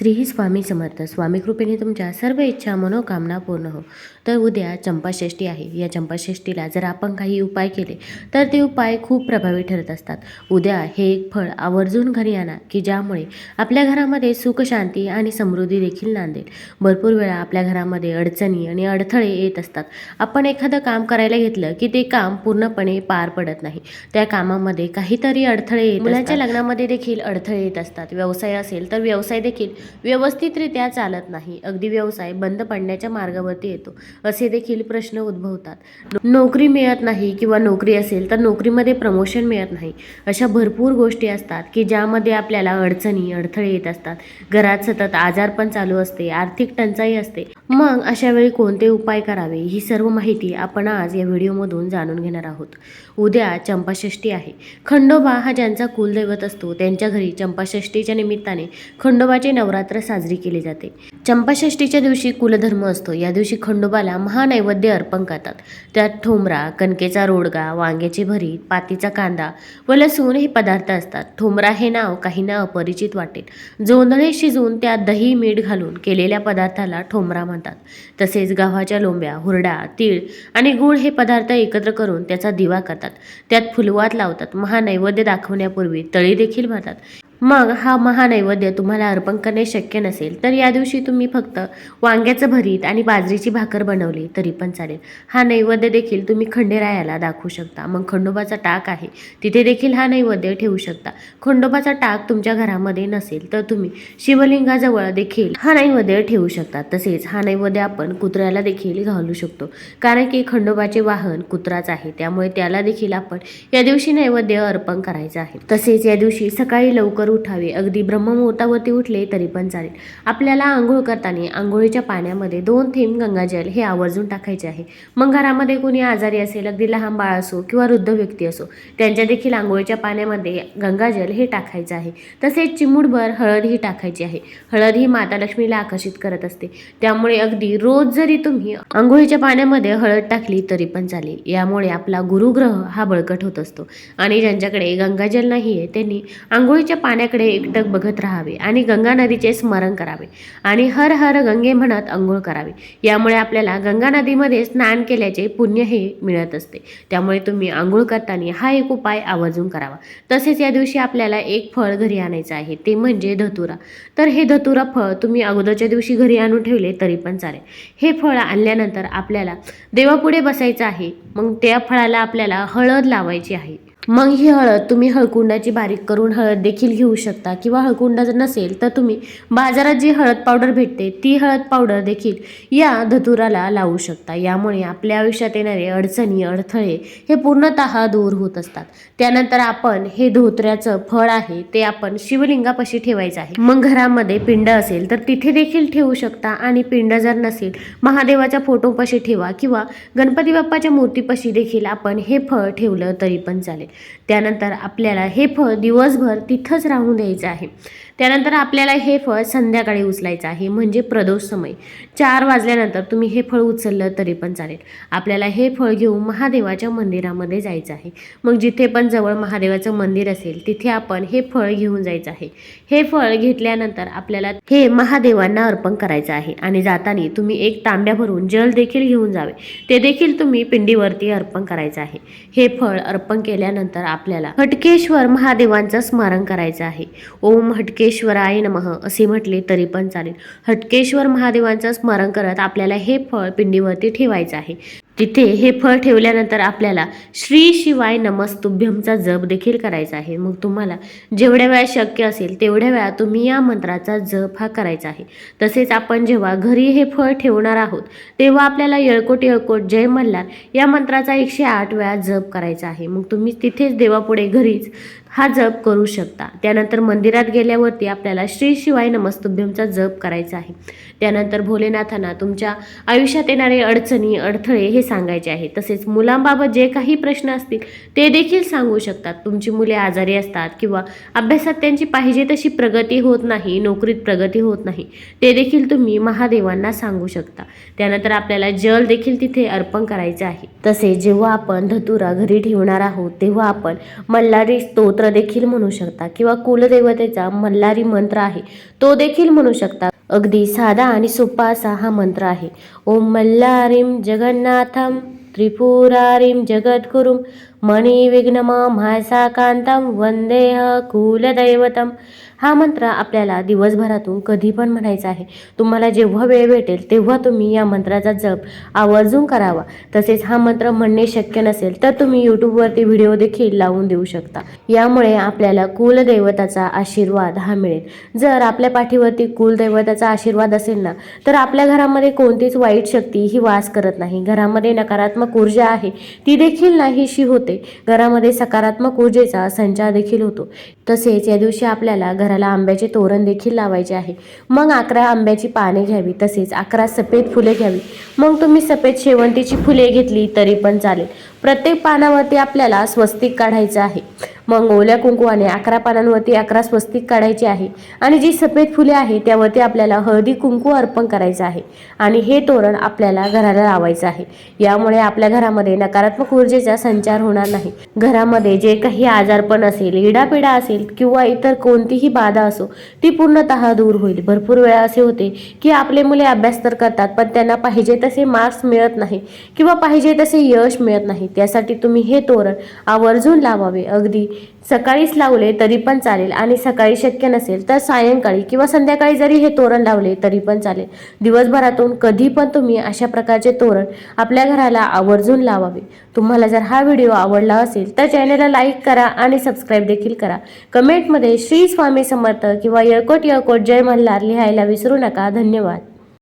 श्री स्वामी समर्थ. स्वामी कृपेने तुमच्या सर्व इच्छा मनोकामना पूर्ण हो. तर उद्या चंपाषष्ठी आहे. या चंपाषष्ठीला जर आपण काही उपाय केले तर ते उपाय खूप प्रभावी ठरत असतात. उद्या हे एक फळ आवर्जून घरी आणा की ज्यामुळे आपल्या घरामध्ये सुख शांती आणि समृद्धी देखील नांदेल. भरपूर वेळा आपल्या घरामध्ये अडचणी आणि अडथळे येत असतात. आपण एखादं काम करायला घेतलं की ते काम पूर्णपणे पार पडत नाही. त्या कामामध्ये काहीतरी अडथळे येत मुलांच्या लग्नामध्ये देखील अडथळे येत असतात. व्यवसाय असेल तर व्यवसाय देखील व्यवस्थितरित्या चालत नाही. अगदी व्यवसाय बंद पडण्याच्या मार्गावरती येतो. असे देखील प्रश्न उद्भवतात. नोकरी मिळत नाही किंवा नोकरी असेल तर नोकरीमध्ये प्रमोशन मिळत नाही. अशा भरपूर गोष्टी असतात की ज्यामध्ये आपल्याला अडचणी अडथळे येत असतात. घरात सतत आजार पण चालू असते आर्थिक टंचाई असते. मग अशा वेळी कोणते उपाय करावे ही सर्व माहिती आपण आज या व्हिडिओमधून जाणून घेणार आहोत. उद्या चंपाषष्ठी आहे. खंडोबा हा ज्यांचा कुलदैवत असतो त्यांच्या घरी चंपाषष्ठीच्या निमित्ताने खंडोबाचे नवरात्र साजरी केले जाते. चंपाषष्ठीच्या दिवशी कुलधर्म असतो. या दिवशी खंडोबाला महानैवेद्य अर्पण करतात. त्यात ठोमरा कणकेचा रोडगा वांग्याची भरीत पातीचा कांदा व लसूण हे पदार्थ असतात. ठोंबरा हे नाव काहींना अपरिचित वाटेल. जोंधळे शिजवून त्यात दही मीठ घालून केलेल्या पदार्थाला ठोंबरा म्हणतात. तसेच गव्हाच्या लोंब्या हुरडा तीळ आणि गूळ हे पदार्थ एकत्र करून त्याचा दिवा करतात. त्यात फुलवात लावतात. महानैवेद्य दाखवण्यापूर्वी तळी देखील भरतात. मग हा महानैवेद्य तुम्हाला अर्पण करणे शक्य नसेल तर या दिवशी तुम्ही फक्त वांग्याचं भरीत आणि बाजरीची भाकर बनवली तरी पण चालेल. हा नैवेद्य देखील तुम्ही खंडेरायाला दाखवू शकता. मग खंडोबाचा टाक आहे तिथे देखील हा नैवेद्य ठेवू शकता. खंडोबाचा टाक तुमच्या घरामध्ये नसेल तर तुम्ही शिवलिंगाजवळ देखील हा नैवेद्य ठेवू शकता. तसेच हा नैवेद्य आपण कुत्र्याला देखील घालू शकतो कारण की खंडोबाचे वाहन कुत्राच आहे त्यामुळे त्याला देखील आपण या दिवशी नैवेद्य अर्पण करायचं आहे. तसेच या दिवशी सकाळी लवकर उठावे. अगदी ब्रह्ममुहूर्तावरती उठले तरी पण चालेल. आपल्याला आंघोळ करताना आंघोळीच्या पाण्यामध्ये दोन थेंब गंगाजल हे आवर्जून टाकायचे आहे. मग घरामध्ये कोणी आजारी असेल अगदी लहान बाळ असो किंवा वृद्ध व्यक्ती असो त्यांच्या देखील आंघोळीच्या पाण्यामध्ये गंगाजल हे टाकायचं आहे. तसेच चिमूटभर हळद ही टाकायची आहे. हळद ही माता लक्ष्मीला आकर्षित करत असते. त्यामुळे अगदी रोज जरी तुम्ही आंघोळीच्या पाण्यामध्ये हळद टाकली तरी पण चालेल. यामुळे आपला गुरुग्रह हा बळकट होत असतो. आणि ज्यांच्याकडे गंगाजल नाही आहे त्यांनी आंघोळीच्या पाण्याकडे एकटक बघत राहावे आणि गंगा नदीचे स्मरण करावे आणि हर हर गंगे म्हणत आंघोळ करावी. यामुळे आपल्याला गंगा नदीमध्ये स्नान केल्याचे पुण्य हे मिळत असते. त्यामुळे तुम्ही आंघोळ करताना हा एक उपाय आवर्जून करावा. तसेच या दिवशी आपल्याला एक फळ घरी आणायचं आहे ते म्हणजे धतुरा. तर हे धतुरा फळ तुम्ही अगोदरच्या दिवशी घरी आणून ठेवले तरी पण चालेल. हे फळ आणल्यानंतर आपल्याला देवापुढे बसायचं आहे. मग त्या फळाला आपल्याला हळद लावायची आहे. मग ही हळद तुम्ही हळकुंडाची बारीक करून हळद देखील घेऊ शकता. किंवा हळकुंडा जर नसेल तर तुम्ही बाजारात जी हळद पावडर भेटते ती हळद पावडर देखील या धतुराला लावू शकता. यामुळे आपल्या आयुष्यात येणारे अडचणी अडथळे हे पूर्णतः दूर होत असतात. त्यानंतर आपण हे धोत्र्याचं फळ आहे ते आपण शिवलिंगापाशी ठेवायचं आहे. मग घरामध्ये पिंड असेल तर तिथे देखील ठेवू शकता आणि पिंड जर नसेल महादेवाच्या फोटोपाशी ठेवा किंवा गणपती बाप्पाच्या मूर्तीपाशी देखील आपण हे फळ ठेवलं तरी पण चालेल. त्यानंतर आपल्याला हे फळ दिवसभर तिथंच राहून द्यायचं आहे. त्यानंतर आपल्याला हे फळ संध्याकाळी उचलायचं आहे म्हणजे प्रदोष समय. चार वाजल्यानंतर तुम्ही हे फळ उचललं तरी पण चालेल. आपल्याला हे फळ घेऊन महादेवाच्या मंदिरामध्ये जायचं आहे. मग जिथे पण जवळ महादेवाचं मंदिर असेल तिथे आपण हे फळ घेऊन जायचं आहे. हे फळ घेतल्यानंतर आपल्याला हे महादेवांना अर्पण करायचं आहे आणि जाताना तुम्ही एक तांब्या भरून जल देखील घेऊन जावे. ते देखील तुम्ही पिंडीवरती अर्पण करायचं आहे. हे फळ अर्पण केल्यानंतर आपल्याला हटकेश्वर महादेवांचं स्मरण करायचं आहे. ओम हटकेश्वराय नमः असे म्हटले तरी पण चालेल. हटकेश्वर महादेवांचं स्मरण करत आपल्याला हे फळ पिंडीवरती ठेवायचं आहे. तिथे हे फळ ठेवल्यानंतर आपल्याला श्री शिवाय नमस्तुभ्यमचा जप देखील करायचा आहे. मग तुम्हाला जेवढ्या वेळा शक्य असेल तेवढ्या वेळा तुम्ही या मंत्राचा जप हा करायचा आहे. तसेच आपण जेव्हा घरी हे फळ ठेवणार आहोत तेव्हा आपल्याला येळकोट येळकोट जय मल्हार या मंत्राचा एकशे आठ वेळा जप करायचा आहे. मग तुम्ही तिथेच देवापुढे घरीच हा जप करू शकता. त्यानंतर मंदिरात गेल्यावरती आपल्याला श्री शिवाय नमस्तुभ्यमचा जप करायचा आहे. त्यानंतर भोलेनाथांना तुमच्या आयुष्यात येणारे अडचणी अडथळे हे सांगायचे आहे. तसेच मुलांबाबत जे काही प्रश्न असतील ते देखील सांगू शकतात. तुमची मुले आजारी असतात किंवा अभ्यासात त्यांची पाहिजे तशी प्रगती होत नाही नोकरीत प्रगती होत नाही ते देखील तुम्ही महादेवांना सांगू शकता. त्यानंतर आपल्याला जल देखील तिथे अर्पण करायचे आहे. तसे जेव्हा आपण धतुरा घरी ठेवणार आहोत तेव्हा आपण मल्हारी स्तोत्र देखील म्हणू शकता. किंवा कुलदेवतेचा मल्हारी मंत्र आहे. तो देखील म्हणू शकता. अगदी साधा आणि सोपा असा हा मंत्र आहे. ओम मल्हारीम जगन्नाथम त्रिपुरारीम जगद्गुरुम मणिविघ्नमं कांतम वंदेह कुलदैवतम हा मंत्र आपल्याला दिवसभरातून कधी पण म्हणायचा आहे. तुम्हाला जेव्हा वेळ भेटेल तेव्हा तुम्ही या मंत्राचा जप आवर्जून करावा. तसेच हा मंत्र म्हणणे शक्य नसेल तर तुम्ही यूट्यूबवरती व्हिडिओ देखील लावून देऊ शकता. यामुळे आपल्याला कुलदैवताचा आशीर्वाद हा मिळेल. जर आपल्या पाठीवरती कुलदैवताचा आशीर्वाद असेल ना तर आपल्या घरामध्ये कोणतीच वाईट शक्ती ही वास करत नाही. घरामध्ये नकारात्मक ऊर्जा आहे ती देखील नाहीशी होते. होते. घरामध्ये सकारात्मक ऊर्जेचा संचार देखील होतो. तसेच या दिवशी आपल्याला घराला आंब्याचे तोरण देखील लावायचे आहे. मग अकरा आंब्याची पाने घ्यावी तसेच अकरा सफेद फुले घ्यावी. मग तुम्ही सफेद शेवंतीची फुले घेतली तरी पण चालेल. प्रत्येक पानावरती आपल्याला स्वस्तिक काढायचं आहे. मग ओल्या कुंकवाने अकरा पानांवरती अकरा स्वस्तिक काढायचे आहे. आणि जी सफेद फुले आहे त्यावरती आपल्याला हळदी कुंकू अर्पण करायचं आहे. आणि हे तोरण आपल्याला घराला लावायचं आहे. यामुळे आपल्या घरामध्ये नकारात्मक ऊर्जेचा संचार होणार नाही. घरामध्ये जे काही आजारपण असेल इडापिडा असेल किंवा इतर कोणतीही बाधा असो ती पूर्णतः दूर होईल. भरपूर वेळा असे होते की आपले मुले अभ्यास तर करतात पण त्यांना पाहिजे तसे मार्क्स मिळत नाही किंवा पाहिजे तसे यश मिळत नाही. त्यासाठी तुम्ही हे तोरण आवर्जून लावावे. अगदी सकाळीच लावले तरी पण चालेल आणि सकाळी शक्य नसेल तर सायंकाळी किंवा संध्याकाळी जरी हे तोरण लावले तरी पण चालेल. दिवसभरातून कधी पण तुम्ही अशा प्रकारचे तोरण आपल्या घराला आवर्जून लावावे. तुम्हाला जर हा व्हिडिओ आवडला असेल तर चॅनलला लाईक करा आणि सबस्क्राईब देखील करा. कमेंटमध्ये श्री स्वामी समर्थ किंवा यळकोट यळकोट जय मल्हार लिहायला विसरू नका. धन्यवाद.